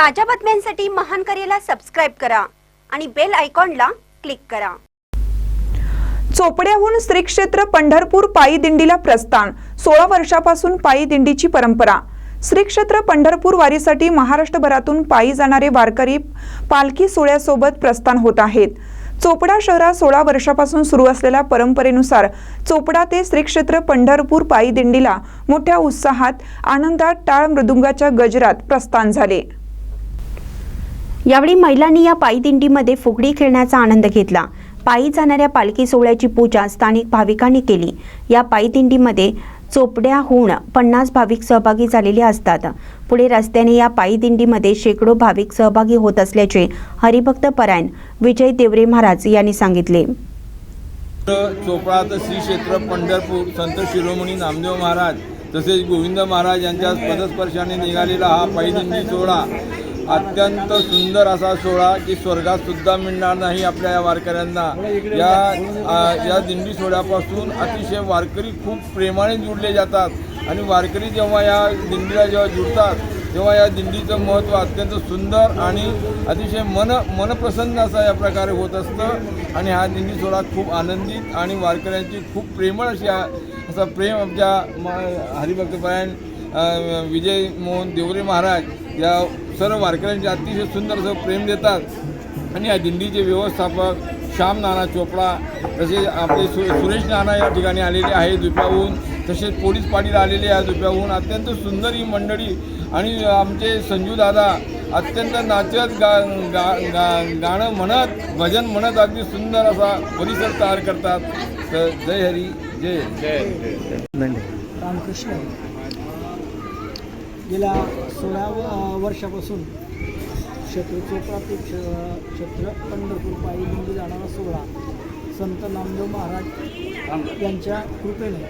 ताज्या बातम्यांसाठी महान करेला सबस्क्राईब करा आणि बेल आयकॉनला क्लिक करा. चोपड्याहून श्री क्षेत्र पंढरपूर पायी दिंडीला प्रस्थान सोळा वर्षापासून पायी दिंडीची परंपरा. श्री क्षेत्र पंढरपूर वारीसाठी महाराष्ट्रभरातून पायी जाणारे वारकरी पालखी सोहळ्यासोबत प्रस्थान होत आहेत. चोपडा शहरात सोळा वर्षापासून सुरू असलेल्या परंपरेनुसार चोपडा ते श्री क्षेत्र पंढरपूर पायी दिंडीला मोठ्या उत्साहात आनंदात टाळ मृदुंगाच्या गजरात प्रस्थान झाले. यावेळी महिलांनी या पायी दिंडीमध्ये फुगडी खेळण्याचा आनंद घेतला. पायी जाणाऱ्या पालखी सोहळ्याची पूजा स्थानिक भाविकांनी केली. या पायी दिंडीमध्ये चोपड्याहून पन्नास भाविक सहभागी झालेले असतात. पुढे रस्त्याने या पायी दिंडीमध्ये शेकडो भाविक सहभागी होत असल्याचे हरिभक्त परायण विजय देवरे महाराज यांनी सांगितले. चोपडा तर श्री क्षेत्र पंढरपूर संत शिरोमणी नामदेव महाराज तसेच गोविंद महाराज यांच्या पदस्पर्शाने निघालेला हा पायीदिंडी सोहळा अत्यंत सुंदर असा सोहळा की स्वर्गात सुद्धा मिळणार नाही आपल्या या वारकऱ्यांना. या या दिंडी सोहळ्यापासून अतिशय वारकरी खूप प्रेमाने जुडले जातात. आणि वारकरी जेव्हा या दिंडीला जेव्हा जुडतात तेव्हा या दिंडीचं महत्त्व अत्यंत सुंदर आणि अतिशय मन मनप्रसन्न असा या प्रकारे होत असतं. आणि हा दिंडी सोहळा खूप आनंदित आणि वारकऱ्यांची खूप प्रेमळ अशी असा प्रेम आमच्या म- हरिभक्तपरायण विजय मोहन देवरे महाराज या सर्व वारकऱ्यांचे अतिशय सुंदर असं प्रेम देतात. आणि या दिंडीचे व्यवस्थापक श्याम नाना चोपडा तसेच आपले सु सुरेश नाना या ठिकाणी आलेले आहे दुप्याहून तसेच पोलीस पाटील आलेले आहे दुप्याहून अत्यंत सुंदर ही मंडळी आणि आमचे संजू दादा अत्यंत नाचत गा गा गा गाणं म्हणत भजन म्हणत अगदी सुंदर असा परिसर तयार करतात. तर जय हरी जय. जय. रामकृष्ण. गेल्या सोळा व- वर्षापासून क्षेत्र चोपडा ते क्ष- क्षेत्र पंढरपूर पायी दिंडी जाणारा सोहळा संत नामदेव महाराज यांच्या कृपेने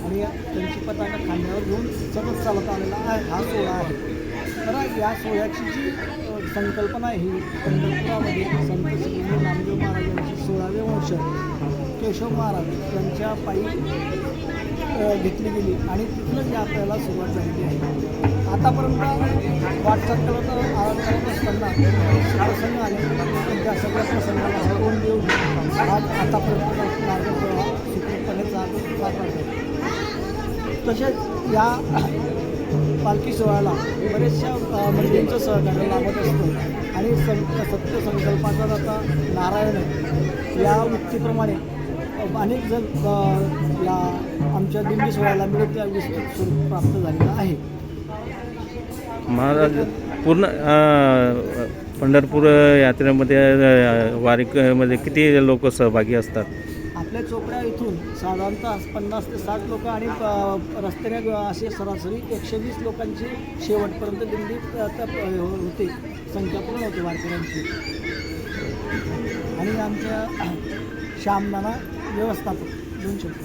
आणि त्यांची पताका खांद्यावर घेऊन सतत चालत आलेला आहे हा सोहळा आहे. तर या सोहळ्याची जी संकल्पना ही पंढरपुरामध्ये संत श्री नामदेव महाराज यांचे सोळावे वंश केशव महाराज यांच्या पायी घेतली गेली आणि तिथूनच या आपल्याला सुरुवात झालेली आहे. आतापर्यंत वाटचाल करत आ- करत असताना प्रसंग आले त्या सगळ्या प्रसंगाला हरवून देऊन आज आतापर्यंत मार्ग प्रवाह सुखरूपपणे चालू तसेच या पालखी सोहळ्याला बरेचशा अ, मंडळींचं सहकार्य लाभत असतं. आणि सं सत्य संकल्पाचा आता नारायण या वृत्तीप्रमाणे अनेक जण या आमच्या दिंडी सोहळ्याला मिळत त्या विस्तृत स्वरूप प्राप्त झालेलं आहे. महाराज पूर्ण पंढरपूर यात्रेमध्ये वारीमध्ये किती लोक सहभागी असतात? आपल्या चोपड्या इथून साधारणतः पन्नास ते साठ लोक आणि रस्त्याने असे सरासरी एकशे वीस लोकांची शेवटपर्यंत दिंडी त्या- होते. संख्या पूर्ण होते वारकऱ्यांची. आणि आमच्या श्यामनाना व्यवस्थापक दोन शब्द.